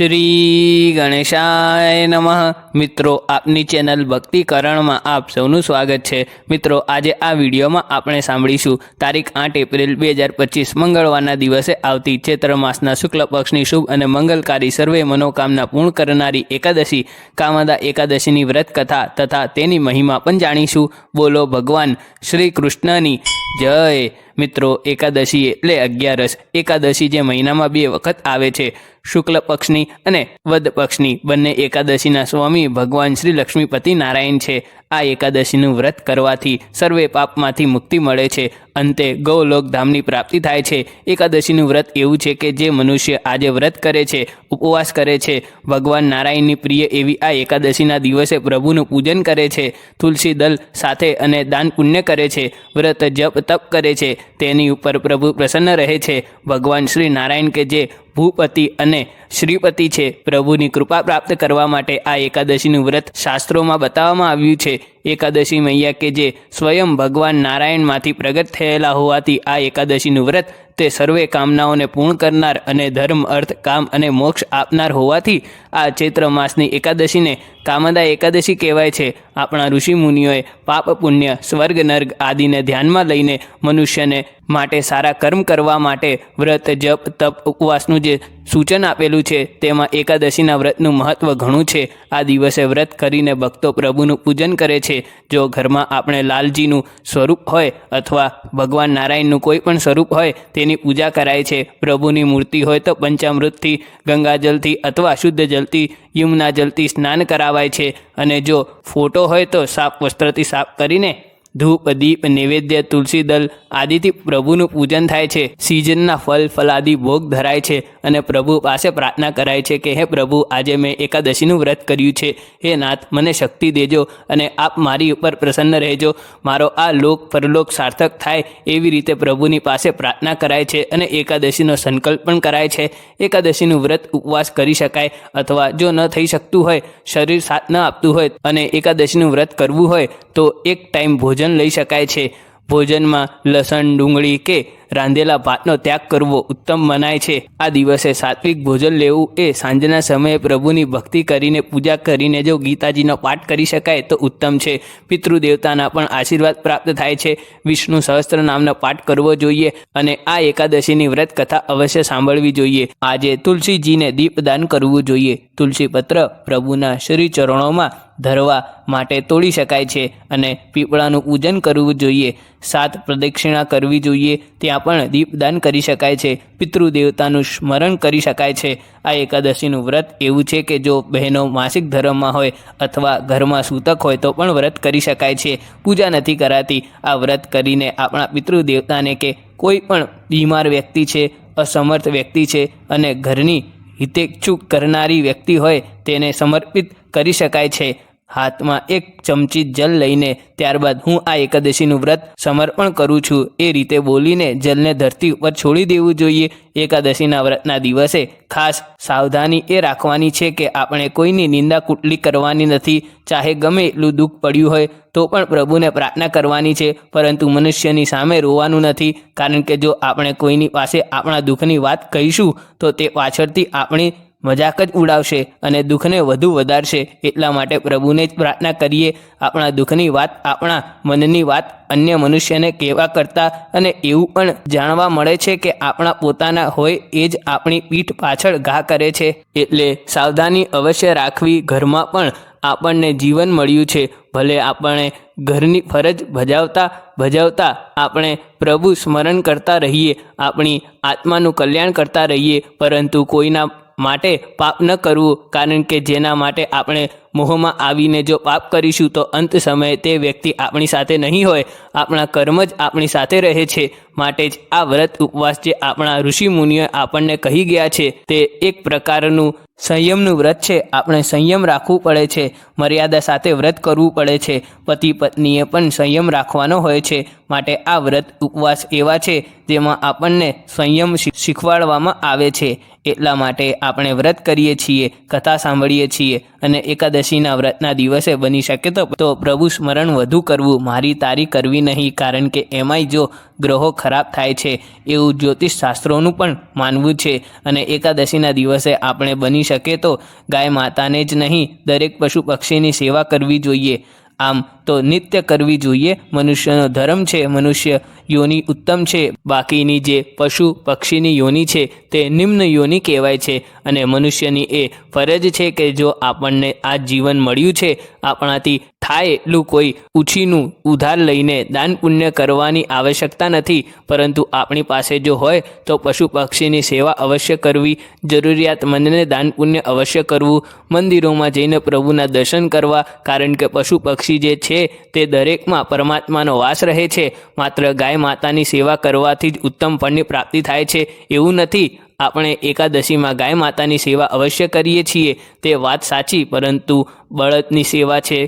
શ્રી ગણેશાય નમઃ. મિત્રો, આપની ચેનલ ભક્તિકરણમાં આપ સૌનું સ્વાગત છે. મિત્રો, આજે આ વિડીયોમાં આપણે સાંભળીશું તારીખ આઠ એપ્રિલ બે હજાર પચીસ, મંગળવારના દિવસે આવતી ચૈત્ર માસના શુક્લ પક્ષની શુભ અને મંગલકારી સર્વે મનોકામના પૂર્ણ કરનારી એકાદશી, કામદા એકાદશીની વ્રત કથા તથા તેની મહિમા પણ જાણીશું. બોલો ભગવાન, શ્રી કૃષ્ણની જય મિત્રો એકાદશી એટલે અગિયારસ. એકાદશી જે મહિનામાં બે વખત આવે છે. શુક્લ પક્ષની અને વદ પક્ષની. બંને એકાદશીના સ્વામી ભગવાન શ્રી લક્ષ્મીપતિ નારાયણ છે. આ એકાદશીનું વ્રત કરવાથી સર્વે પાપમાંથી મુક્તિ મળે છે. અંતે ગૌલોક ધામની પ્રાપ્તિ થાય છે. એકાદશીનું વ્રત એવું છે કે જે મનુષ્ય આજે વ્રત કરે છે, ઉપવાસ કરે છે. ભગવાન નારાયણની પ્રિય એવી આ એકાદશીના દિવસે પ્રભુનું પૂજન કરે છે. તુલસી દલ સાથે અને દાન પુણ્ય કરે છે. વ્રત જપ તપ કરે છે. તેની ઉપર પ્રભુ પ્રસન્ન રહે છે. ભગવાન શ્રી નારાયણ કે જે ભૂપતિ અને શ્રીપતિ છે. પ્રભુની કૃપા પ્રાપ્ત કરવા માટે આ એકાદશીનું વ્રત શાસ્ત્રોમાં બતાવવામાં આવ્યું છે. એકાદશી મૈયા કે જે સ્વયં ભગવાન નારાયણમાંથી પ્રગટ થયેલા હોવાથી આ એકાદશીનું વ્રત તે સર્વે કામનાઓને પૂર્ણ કરનાર અને ધર્મ, અર્થ, કામ અને મોક્ષ આપનાર હોવાથી આ ચૈત્ર માસની એકાદશીને કામદા એકાદશી કહેવાય છે. આપણા ઋષિ મુનિઓએ પાપ, પુણ્ય, સ્વર્ગ, નર્ગ આદિને ધ્યાનમાં લઈને મનુષ્યને માટે સારા કર્મ કરવા માટે વ્રત, જપ, તપ, ઉપવાસનું જે સૂચન આપેલું છે. તેમાં એકાદશીના વ્રતનું મહત્વ ઘણું છે. આ દિવસે વ્રત કરીને ભક્તો પ્રભુનું પૂજન કરે છે. જો ઘરમાં આપણે લાલજીનું સ્વરૂપ હોય અથવા ભગવાન નારાયણનું કોઈ પણ સ્વરૂપ હોય, તેની પૂજા કરાય છે. પ્રભુની મૂર્તિ હોય તો પંચામૃતથી, ગંગાજલથી અથવા શુદ્ધ જલથી, યમુના જલથી સ્નાન કરાવાય છે. અને જો ફોટો હોય તો સાફ વસ્ત્રથી સાફ કરીને ધૂપ, દીપ, નૈવેદ્ય, તુલસી દલ આદિથી પ્રભુનું પૂજન થાય છે. સિઝનના ફલ, ફલાદી ભોગ ધરાય છે અને પ્રભુ પાસે પ્રાર્થના કરાય છે કે, હે પ્રભુ, આજે મેં એકાદશીનું વ્રત કર્યું છે. હે નાથ, મને શક્તિ દેજો અને આપ મારી ઉપર પ્રસન્ન રહેજો. મારો આ લોક પરલોક સાર્થક થાય એવી રીતે પ્રભુની પાસે પ્રાર્થના કરાય છે અને એકાદશીનો સંકલ્પ પણ કરાય છે. એકાદશીનું વ્રત ઉપવાસ કરી શકાય અથવા જો ન થઈ શકતું હોય, શરીર સાથ ન આપતું હોય અને એકાદશીનું વ્રત કરવું હોય, તો એક ટાઈમ ભોજન લઈ શકાય છે. ભોજનમાં લસણ, ડુંગળી કે રાંધેલા ભાતનો ત્યાગ કરવો ઉત્તમ મનાય છે. આ દિવસે સાત્વિક ભોજન લેવું એ સાંજના સમયે પ્રભુની ભક્તિ કરીને પૂજા કરીને જો ગીતાજીનો પાઠ કરી શકાય તો ઉત્તમ છે. પિતૃદેવતાના પણ આશીર્વાદ પ્રાપ્ત થાય છે. વિષ્ણુ સહસ્ત્ર નામનો પાઠ કરવો જોઈએ અને આ એકાદશીની વ્રત કથા અવશ્ય સાંભળવી જોઈએ. આજે તુલસીજીને દીપદાન કરવું જોઈએ. તુલસી પત્ર પ્રભુના શ્રી ચરણોમાં ધરવા માટે તોડી શકાય છે અને પીપળાનું પૂજન કરવું જોઈએ. સાત પ્રદક્ષિણા કરવી જોઈએ. ત્યાં પણ દીપદાન કરી શકાય છે. પિતૃદેવતાનું સ્મરણ કરી શકાય છે. આ એકાદશીનું વ્રત એવું છે કે જો બહેનો માસિક ધર્મમાં હોય અથવા ઘરમાં સૂતક હોય તો પણ વ્રત કરી શકાય છે. પૂજા નથી કરાતી. આ વ્રત કરીને આપણા પિતૃદેવતાને કે કોઈ પણ બીમાર વ્યક્તિ છે, અસમર્થ વ્યક્તિ છે અને ઘરની હિતેચ્છુક કરનારી વ્યક્તિ હોય તેને સમર્પિત કરી શકાય છે. હાથમાં એક ચમચી જલ લઈને ત્યારબાદ હું આ એકાદશીનું વ્રત સમર્પણ કરું છું. એ રીતે બોલીને જલને ધરતી ઉપર છોડી દેવું જોઈએ. એકાદશીના વ્રતના દિવસે ખાસ સાવધાની એ રાખવાની છે કે આપણે કોઈની નિંદા કુટલી કરવાની નથી. ચાહે ગમે એટલું દુઃખ પડ્યું હોય તો પણ પ્રભુને પ્રાર્થના કરવાની છે. પરંતુ મનુષ્યની સામે રોવાનું નથી. કારણ કે જો આપણે કોઈની પાસે આપણા દુઃખની વાત કહીશું તો તે પાછળથી આપણી મજાક જ ઉડાવશે અને દુઃખને વધુ વધારશે. એટલા માટે પ્રભુને જ પ્રાર્થના કરીએ. આપણા દુઃખની વાત આપણા મનની વાત અન્ય મનુષ્યને કહેવા કરતાં અને એવું પણ જાણવા મળે છે કે આપણા પોતાના હોય એ જ આપણી પીઠ પાછળ ઘા કરે છે. એટલે સાવધાની અવશ્ય રાખવી ઘરમાં પણ આપણને જીવન મળ્યું છે. ભલે આપણે ઘરની ફરજ ભજાવતા ભજાવતા આપણે પ્રભુ સ્મરણ કરતા રહીએ. આપણી આત્માનું કલ્યાણ કરતા રહીએ. પરંતુ કોઈના માટે પાપ ન કરવું કારણ કે જેના માટે આપણે મોહમાં આવીને જો પાપ કરીશું તો અંત સમયે તે વ્યક્તિ આપણી સાથે નહીં હોય. આપણા કર્મ જ આપણી સાથે રહે છે. માટે જ આ વ્રત ઉપવાસ જે આપણા ઋષિ મુનિઓ આપણને કહી ગયા છે, તે એક પ્રકારનું સંયમનું વ્રત છે. આપણે સંયમ રાખવું પડે છે. મર્યાદા સાથે વ્રત કરવું પડે છે. પતિ પત્નીએ પણ સંયમ રાખવાનો હોય છે. માટે આ વ્રત ઉપવાસ એવા છે, જેમાં આપણને સંયમ શીખવાડવામાં આવે છે. એટલા માટે આપણે વ્રત કરીએ છીએ, કથા સાંભળીએ છીએ અને એકાદશીના વ્રતના દિવસે બની શકે તો તો પ્રભુ સ્મરણ વધુ કરવું મારી તારી કરવી નહીં, કારણ કે એમાંય જો ગ્રહો ખરાબ થાય છે, એવું જ્યોતિષ શાસ્ત્રોનું પણ માનવું છે. અને એકાદશીના દિવસે આપણે બની શકે તો ગાય માતાને જ નહીં, દરેક પશુ પક્ષીની સેવા કરવી જોઈએ. આમ તો નિત્ય કરવી જોઈએ. મનુષ્યનો ધર્મ છે, મનુષ્ય યોની ઉત્તમ છે. બાકીની જે પશુ પક્ષીની યોની છે, તે નિમ્ન યોની કહેવાય છે અને મનુષ્યની એ ફરજ છે કે જો આપણને આ જીવન મળ્યું છે, આપણાથી થાય એટલું કોઈ ઉછીનું ઉધાર લઈને દાન પુણ્ય કરવાની આવશ્યકતા નથી. પરંતુ આપણી પાસે જો હોય તો પશુ પક્ષીની સેવા અવશ્ય કરવી, જરૂરિયાતમંદને દાન પુણ્ય અવશ્ય કરવું, મંદિરોમાં જઈને પ્રભુના દર્શન કરવા, કારણ કે પશુ પક્ષી જે છે તે દરેકમાં પરમાત્માનો વાસ રહે છે. માત્ર ગાય માતાની સેવા કરવાથી જ ઉત્તમ ફળની પ્રાપ્તિ થાય છે એવું નથી. આપણે એકાદશીમાં ગાય માતાની સેવા અવશ્ય કરીએ છીએ. તે વાત સાચી, પરંતુ બળદની સેવા છે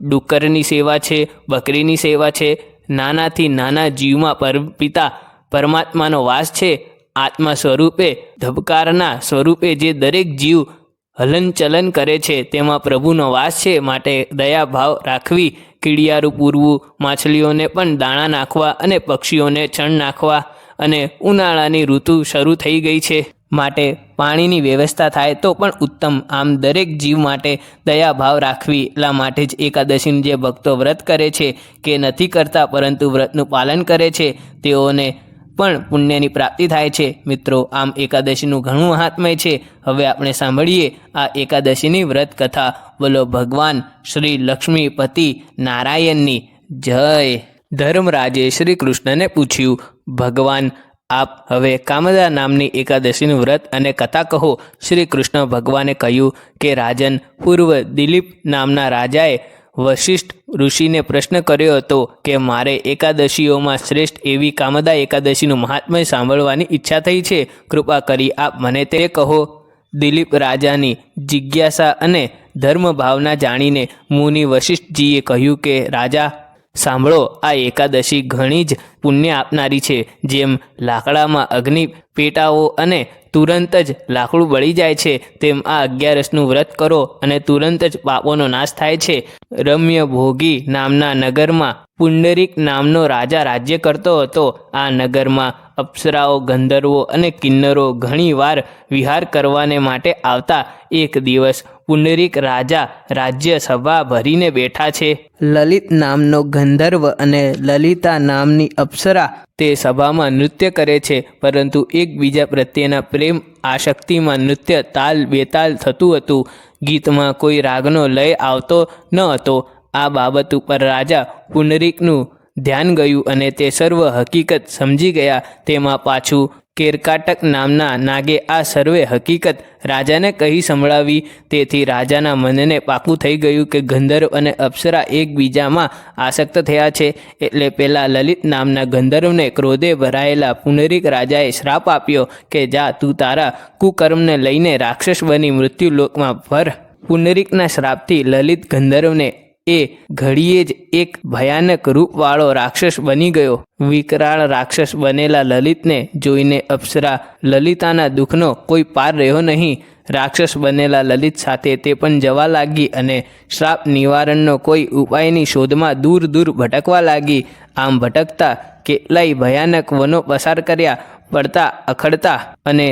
ડુક્કરની સેવા છે, બકરીની સેવા છે, નાનાથી નાના જીવમાં પર પિતા પરમાત્માનો વાસ છે, આત્મા સ્વરૂપે, ધબકારના સ્વરૂપે જે દરેક જીવ હલનચલન કરે છે, તેમાં પ્રભુનો વાસ છે, માટે દયા ભાવ રાખવી, કીડિયારું પૂરવું, માછલીઓને પણ દાણા નાખવા અને પક્ષીઓને છણ નાખવા અને ઉનાળાની ઋતુ શરૂ થઈ ગઈ છે, માટે પાણીની વ્યવસ્થા થાય તો પણ ઉત્તમ. આમ દરેક જીવ માટે દયાભાવ રાખવી એટલા માટે જ એકાદશીનું જે ભક્તો વ્રત કરે છે કે નથી કરતા પરંતુ વ્રતનું પાલન કરે છે, તેઓને પણ પુણ્યની પ્રાપ્તિ થાય છે. મિત્રો, આમ એકાદશીનું ઘણું મહાત્મય છે. હવે આપણે સાંભળીએ આ એકાદશીની વ્રત કથા. બોલો, ભગવાન શ્રી લક્ષ્મીપતિ નારાયણની. જય. ધર્મરાજે શ્રી કૃષ્ણને પૂછ્યું, ભગવાન આપ હવે કામદા નામની એકાદશીનું વ્રત અને કથા કહો. શ્રી કૃષ્ણ ભગવાને કહ્યું કે, રાજન, પૂર્વ દિલીપ નામના રાજાએ વશિષ્ઠ ઋષિને પ્રશ્ન કર્યો હતો કે, મારે એકાદશીઓમાં શ્રેષ્ઠ એવી કામદા એકાદશીનું મહાત્મય સાંભળવાની ઈચ્છા થઈ છે. કૃપા કરી આપ મને તે કહો. દિલીપ રાજાની જિજ્ઞાસા અને ધર્મ ભાવના જાણીને મુનિ વશિષ્ઠજીએ કહ્યું કે, રાજા સાંભળો, આ એકાદશી ઘણી જ પુણ્ય આપનારી છે, જેમ લાકડામાં અગ્નિ પેટાઓ અને તુરંત જ લાકડું બળી જાય છે, તેમ આ અગિયારસનું વ્રત કરો અને તુરંત જ પાપોનો નાશ થાય છે. રમ્ય ભોગી નામના નગરમાં પુંડરીક નામનો રાજા રાજ્ય કરતો હતો. આ નગરમાં અપ્સરાઓ, ગંધર્વો અને કિન્નરો ઘણીવાર વિહાર કરવાને માટે આવતા એક દિવસ પુંડરીક રાજા રાજ્ય સભા ભરીને બેઠા છે. લલિત નામનો ગંધર્વ અને લલિતા નામની અપ્સરા તે સભામાં નૃત્ય કરે છે પરંતુ એકબીજા પ્રત્યેના પ્રેમ આશક્તિમાં નૃત્ય તાલ બેતાલ થતું હતું. ગીતમાં કોઈ રાગનો લય આવતો ન હતો. આ બાબત ઉપર રાજા પુંડરીકનું ધ્યાન ગયું અને તે સર્વ હકીકત સમજી ગયા. તેમાં પાછું કેરકાટક નામના નાગે આ સર્વે હકીકત રાજાને કહી સંભળાવી. તેથી રાજાના મનને પાકું થઈ ગયું કે ગંધર્વ અને અપ્સરા એકબીજામાં આસક્ત થયા છે. એટલે પેલા લલિત નામના ગંધર્વને ક્રોધે ભરાયેલા પુનરિક રાજાએ શ્રાપ આપ્યો કે, જા, તું તારા કુકર્મને લઈને રાક્ષસ બની મૃત્યુલોકમાં ભર. પુનરિકના શ્રાપથી લલિત ગંધર્વને એ ઘડીએ જ એક ભયાનક રૂપવાળો રાક્ષસ બની ગયો. વિકરાળ રાક્ષસ બનેલા લલિતને જોઈને અપ્સરા, લલિતાના દુઃખનો કોઈ પાર રહ્યો નહીં. રાક્ષસ બનેલા લલિત સાથે તે પણ જવા લાગી અને શ્રાપ નિવારણનો કોઈ ઉપાયની શોધમાં દૂર દૂર ભટકવા લાગી. આમ ભટકતા કેટલાય ભયાનક વનો પસાર કર્યા, પડતા, અખડતા અને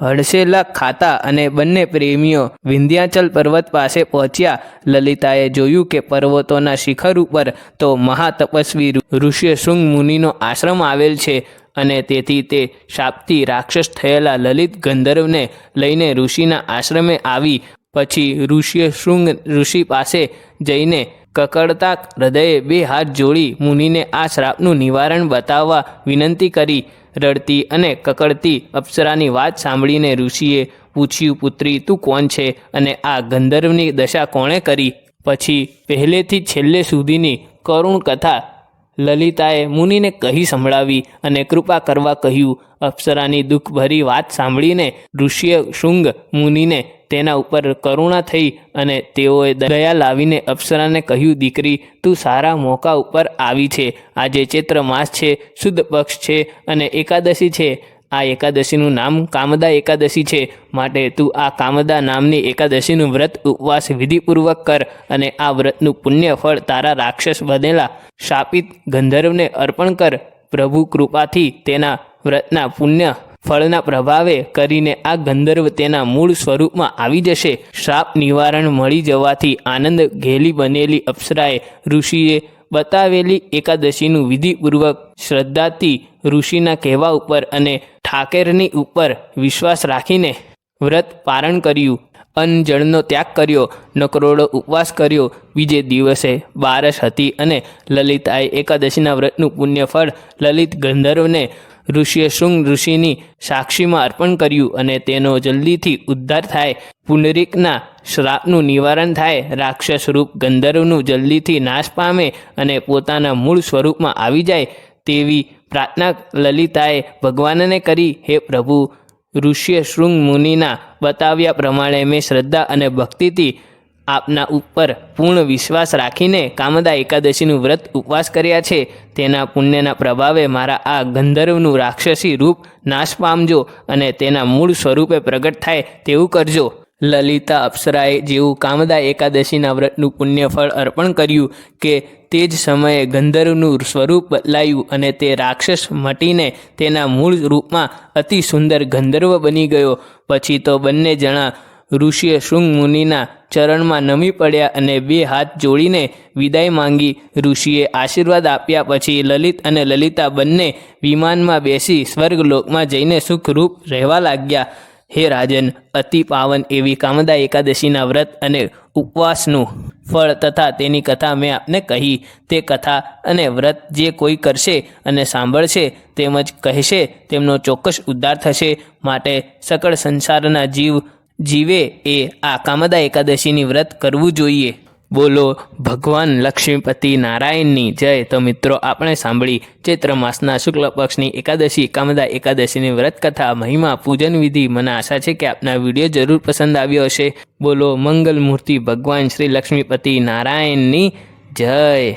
હડસેલા ખાતા અને બંને પ્રેમીઓ વિંધ્યાચલ પર્વત પાસે પહોંચ્યા. લલિતાએ જોયું કે પર્વતોના શિખર ઉપર તો મહાતપસ્વી ઋષ્ય શૃંગ મુનિનો આશ્રમ આવેલ છે અને તેથી તે શાપથી રાક્ષસ થયેલા લલિત ગંધર્વને લઈને ઋષિના આશ્રમે આવી. પછી ઋષ્ય શૃંગ ઋષિ પાસે જઈને કકડતા હૃદયે બે હાથ જોડી મુનિને આ શ્રાપનું નિવારણ બતાવવા વિનંતી કરી. રડતી અને કકડતી અપ્સરાની વાત સાંભળીને ઋષિએ પૂછ્યું, પુત્રી, તું કોણ છે? અને આ ગંધર્વની દશા કોણે કરી? પછી પહેલેથી છેલ્લે સુધીની કરુણ કથા લલિતાએ મુનિને કહી સંભળાવી અને કૃપા કરવા કહ્યું. અપ્સરાની દુઃખભરી વાત સાંભળીને ઋષિએ શૃંગ મુનિને તેના ઉપર કરુણા થઈ અને તેઓએ દયા લાવીને અપ્સરાને કહ્યું, દીકરી, તું સારા મોકા ઉપર આવી છે. આજે ચૈત્ર માસ છે, શુદ્ધ પક્ષ છે અને એકાદશી છે. આ એકાદશીનું નામ કામદા એકાદશી છે. માટે તું આ કામદા નામની એકાદશીનું વ્રત ઉપવાસ વિધિપૂર્વક કર અને આ વ્રતનું પુણ્ય ફળ તારા રાક્ષસ બનેલા શાપિત ગંધર્વને અર્પણ કર. પ્રભુ કૃપાથી તેના વ્રતના પુણ્ય ફળના પ્રભાવે કરીને આ ગંધર્વ તેના મૂળ સ્વરૂપમાં આવી જશે. શ્રાપ નિવારણ મળી જવાથી આનંદ ઘેલી બનેલી અપ્સરાએ ઋષિએ બતાવેલી એકાદશીનું વિધિપૂર્વક શ્રદ્ધાથી ઋષિના કહેવા ઉપર અને ઠાકેરની ઉપર વિશ્વાસ રાખીને વ્રત પારણ કર્યું. અન્ન જળનો ત્યાગ કર્યો, નકરોડો ઉપવાસ કર્યો. બીજે દિવસે બારસ હતી અને લલિતાએ એકાદશીના વ્રતનું પુણ્યફળ લલિત ગંધર્વને ઋષિએ શૃંગ ઋષિની સાક્ષીમાં અર્પણ કર્યું અને તેનો જલ્દીથી ઉદ્ધાર થાય. પુનરિકના શ્રાપનું નિવારણ થાય. રાક્ષસ રૂપ ગંધર્વનું જલ્દીથી નાશ પામે અને પોતાના મૂળ સ્વરૂપમાં આવી જાય તેવી પ્રાર્થના લલિતાએ ભગવાનને કરી. હે પ્રભુ, ઋષિએ શૃંગ મુનિના બતાવ્યા પ્રમાણે મેં શ્રદ્ધા અને ભક્તિથી આપના ઉપર પૂર્ણ વિશ્વાસ રાખીને કામદા એકાદશીનું વ્રત ઉપવાસ કર્યા છે. તેના પુણ્યના પ્રભાવે મારા આ ગંધર્વનું રાક્ષસી રૂપ નાશ પામજો અને તેના મૂળ સ્વરૂપે પ્રગટ થાય તેવું કરજો. લલિતા અપ્સરાએ જેવું કામદા એકાદશીના વ્રતનું પુણ્યફળ અર્પણ કર્યું કે તે જ સમયે ગંધર્વનું સ્વરૂપ બદલાયું અને તે રાક્ષસ મટીને તેના મૂળ રૂપમાં અતિ સુંદર ગંધર્વ બની ગયો. પછી તો બંને જણા ઋષિએ શૃંગ મુનિના ચરણમાં નમી પડ્યા અને બે હાથ જોડીને વિદાય માંગી. ઋષિએ આશીર્વાદ આપ્યા પછી લલિત અને લલિતા બંને વિમાનમાં બેસી સ્વર્ગલોકમાં જઈને સુખરૂપ રહેવા લાગ્યા. હે રાજન, અતિ પાવન એવી કામદા એકાદશીના વ્રત અને ઉપવાસનું ફળ તથા તેની કથા મેં આપને કહી. તે કથા અને વ્રત જે કોઈ કરશે અને સાંભળશે તેમજ કહેશે તેમનો ચોક્કસ ઉદ્ધાર થશે. માટે સકળ સંસારના જીવ જીવે એ આ કામદા એકાદશીની વ્રત કરવું જોઈએ. બોલો, ભગવાન લક્ષ્મીપતિ નારાયણની જય. તો મિત્રો, આપણે સાંભળી ચૈત્ર માસના શુક્લ પક્ષની એકાદશી, કામદા એકાદશીની વ્રત કથા, મહિમા, પૂજન વિધિ. મને આશા છે કે આપના વીડિયો જરૂર પસંદ આવ્યો હશે. બોલો, મંગલ મૂર્તિ ભગવાન શ્રી લક્ષ્મીપતિ નારાયણની જય.